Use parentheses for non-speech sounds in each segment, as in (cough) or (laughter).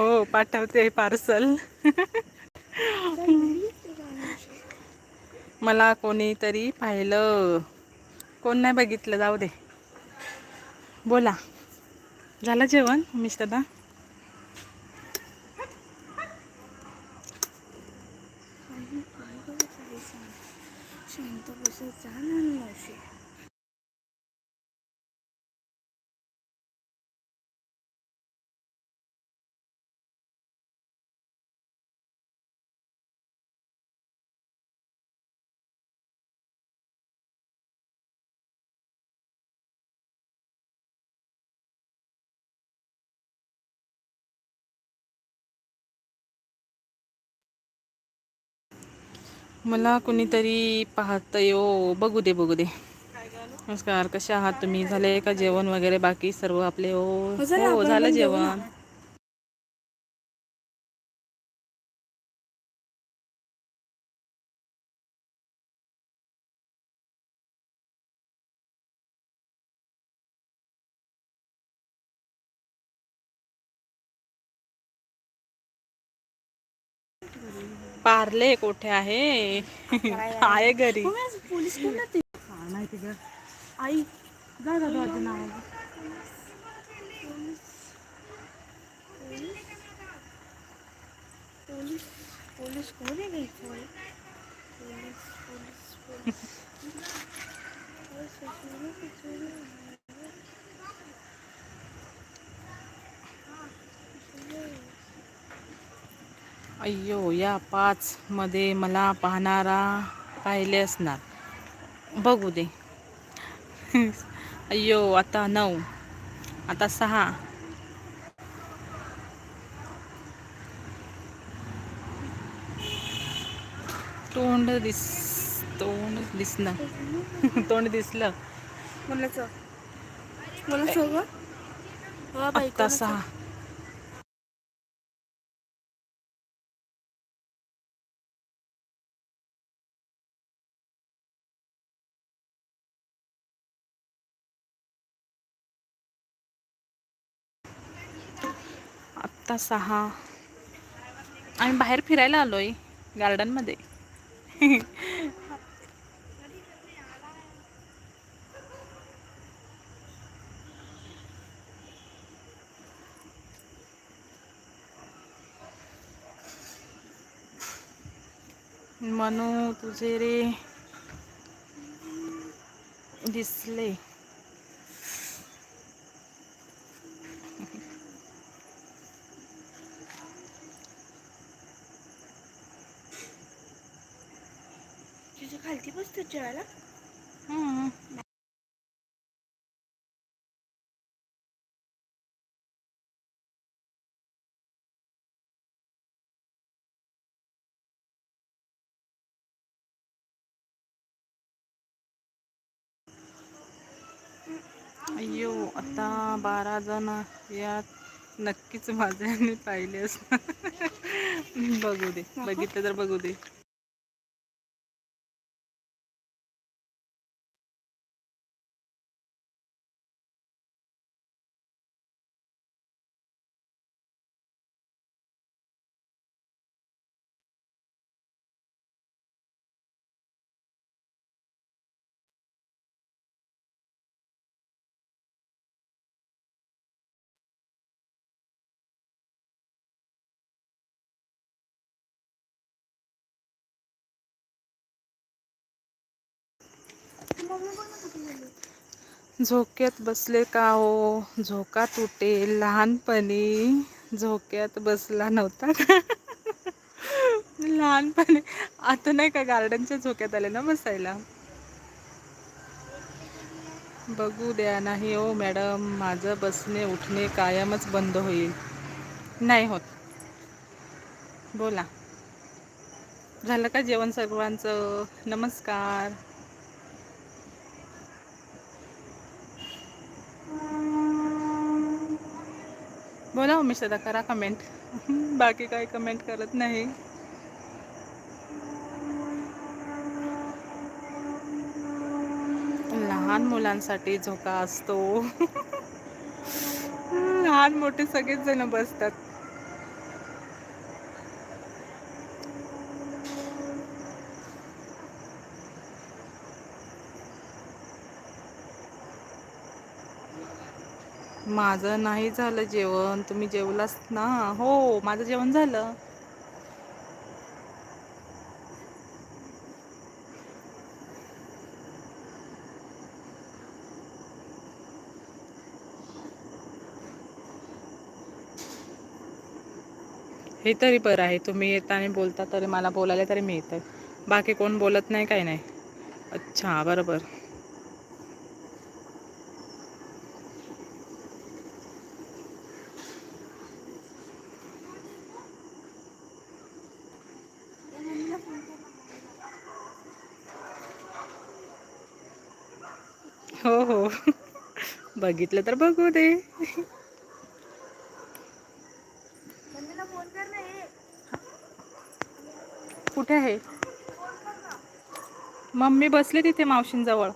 हो पाठवते पार्सल मला कोणीतरी पाहिलं. कोण नाही बघितलं जाऊ दे. बोला. झालं जेवण उमेश दादा शांत बसत जा ना मावशी मला कुणीतरी पाहतयो बघू दे बघू दे. नमस्कार कसे आहात तुम्ही? झाले का जेवण वगैरे बाकी सर्व आपले? हो झालं, हो झालं ना. जेवण. पार्ले कोठे आहे? आहे? घरी. पोलीस ते माहिती का आई नाव पोलीस पोलीस कोण आहे? Police police. अय्यो या पाच मध्ये मला पाहणारा पाहिले असणार. बघू दे. (laughs) अय्यो आता नऊ. आता सहा. तोंड दिस तोंड दिसणं. (laughs) तोंड दिसलं. बाई आत्ता कोणाचं? सहा. आत्ता सहा. आम्ही बाहेर फिरायला आलो आहे गार्डनमध्ये. मनू तुझे रे दिसले. खालती बसतो जेवायला. हम्म. अय्यो आता बारा जण यात. नक्कीच माझ्याने पाहिले असणार. बघू दे बघितलं तर बघू दे. झोक्यात बसले का हो? झोका तुटेल लहानपणी. झोक्यात बसला नव्हता का? लहानपणी. आता नाही का गार्डनच्या झोक्यात आले ना बसायला? बघू द्या नाही हो मॅडम. माझं बसणे उठणे कायमच बंद होईल. नाही होत. बोला. झालं का जेवण सर्वांचं? नमस्कार. बोला हो उमेश दादा करा कमेंट (laughs) बाकी काही कमेंट करत नाही. लहान मुलांसाठी झोका असतो. (laughs) लहान मोठे सगळेच जण बसतात. माझं नाही झालं जेवण. तुम्ही जेवलाच ना? हो माझं जेवण झालं. हे तरी बरं आहे. तुम्ही येता आणि बोलता तरी मला बोलायला तरी मिळतं बाकी कोण बोलत नाही काही नाही. अच्छा बरोबर ए मम्मीला फोन कर ना मम्मीला हो हो बघितलं तर बघू दे. कुठे आहे? मम्मी बसली तिथे मावशींजवळ.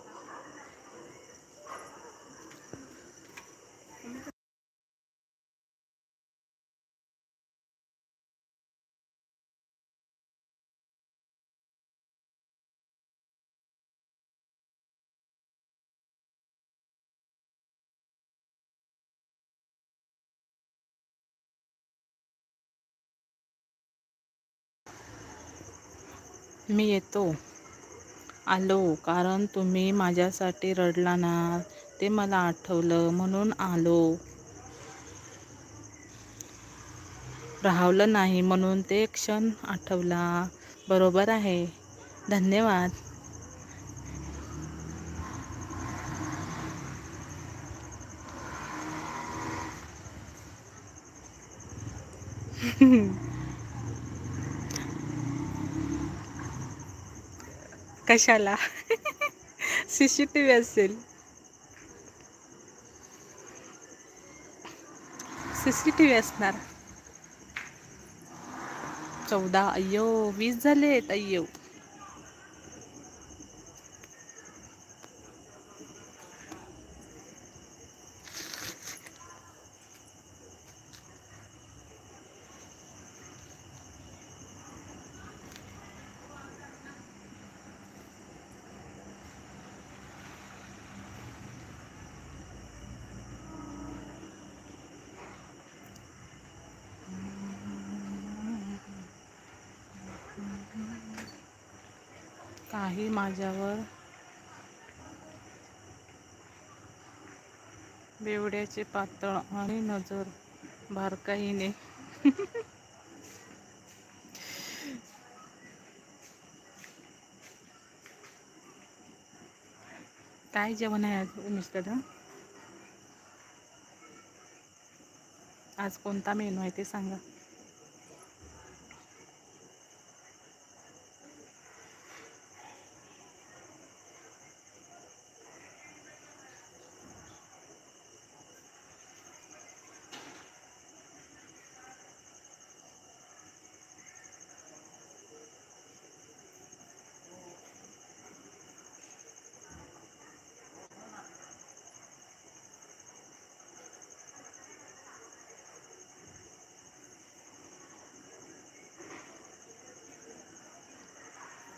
मी येतो. आलो कारण तुम्ही माझ्यासाठी रडला ना ते मला आठवलं म्हणून आलो. राहवलं नाही म्हणून ते क्षण आठवला. बरोबर आहे. धन्यवाद. (laughs) कशाला? सी सी टी व्ही असेल. सी सी टी व्ही असणार. चौदा अय्यो वीस झालेत अय्यो. काही माझ्यावर बेवड्याचे पातळ आणि नजर बारकाईने. काय जेवण आहे आज मिस्टर? आज कोणता मेनू आहे ते सांगा.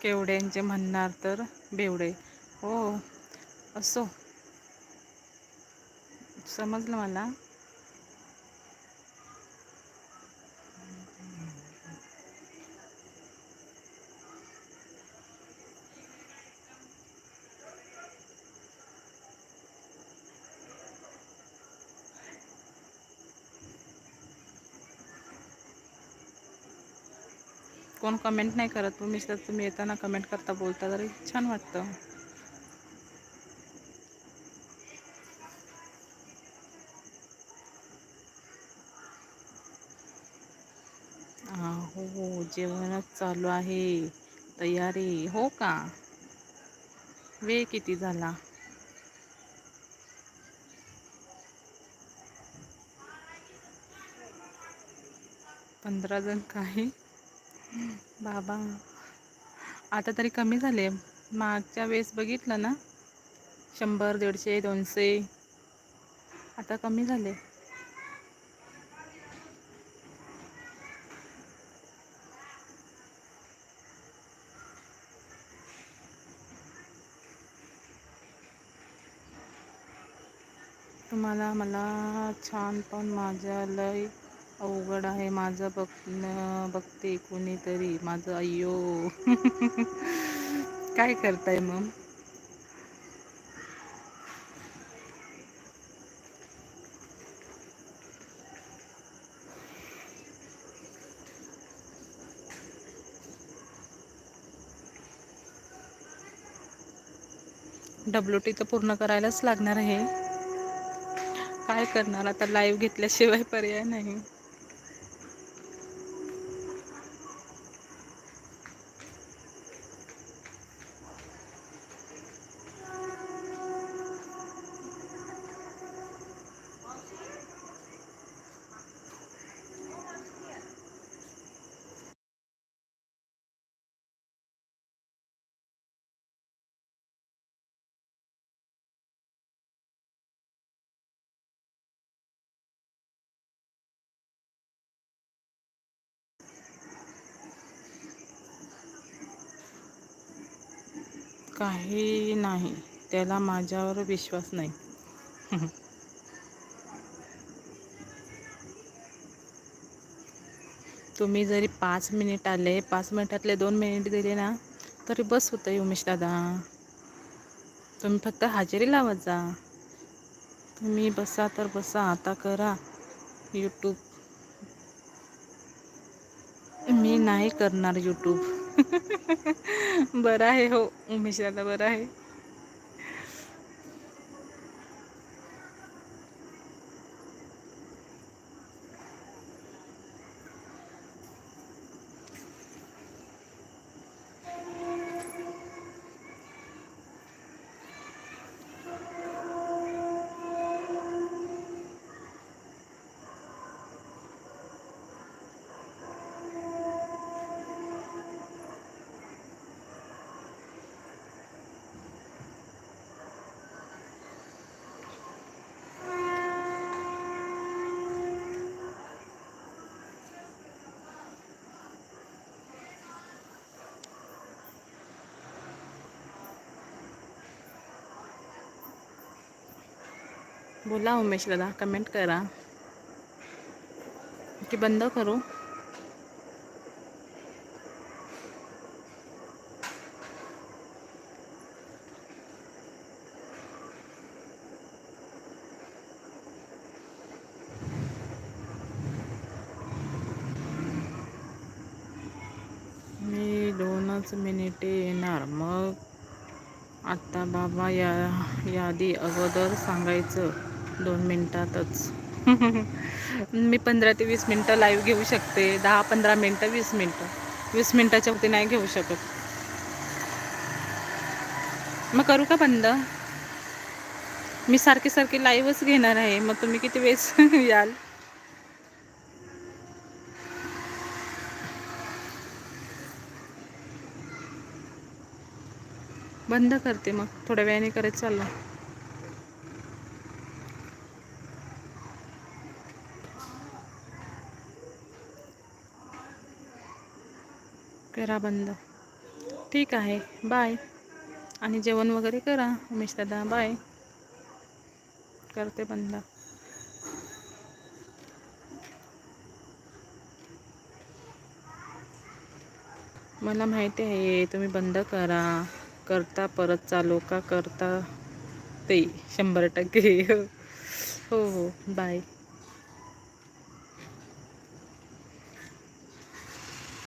केवड्यांचे म्हणणार तर बेवडे. हो असो. समजलं मला? कोण कमेंट नाही करत. तुम्ही तर तुम्ही येताना कमेंट करता बोलता. तरी छान वाटतं. हो हो जेवणच चालू आहे. तयारी हो का? वेळ किती झाला? पंधरा जण काही बाबा. आता तरी कमी झाले. मागच्या वेळेस बघितलं ना? शंभर दीडशे दोनशे. आता कमी झाले. तुम्हाला मला छान पण माझ्या लय अवघड आहे माझं बघ बघते कोणीतरी. माझं अय्यो. काय करताय मग? डब्ल्यू टी तर पूर्ण करायलाच लागणार आहे. काय करणार? आता लाईव्ह घेतल्याशिवाय पर्याय नाही. काही नाही. त्याला माझ्यावर विश्वास नाही. (laughs) तुम्ही जरी पाच मिनिट आले पाच मिनिटातले दोन मिनिट दिले ना तरी बस होतं उमेश दादा. तुम्ही फक्त हजेरी लावत जा तुम्ही बसा तर बसा आता करा. यूट्यूब मी नाही करणार यूट्यूब (laughs) बरं आहे हो उमेश दादा बरं आहे. बोला उमेश दादा कमेंट करा. की बंद करू. मी दोनच मिनिटे येणार. मग आता बाबा या यादी अगोदर सांगायचं. दोन मिनटातच. (laughs) मी पंधरा ते वीस मिनटं लाईव्ह घेऊ शकते. दहा पंधरा मिनटं वीस मिनटं. वीस मिनटाच्या वरती नाही घेऊ शकत. मग करू का बंद? मी सारखी सारखी लाईव्हच घेणार आहे. मग तुम्ही किती वेळेस (laughs) याल? बंद करते मग. थोड्या वेळाने करत चाललो. करा बंद. ठीक आहे बाय आणि जेवण वगैरे करा उमेश दादा बाय करते बंद. मला माहिती आहे तुम्ही बंद करा. करता परत चालू का करता ते शंभर टक्के. हो हो बाय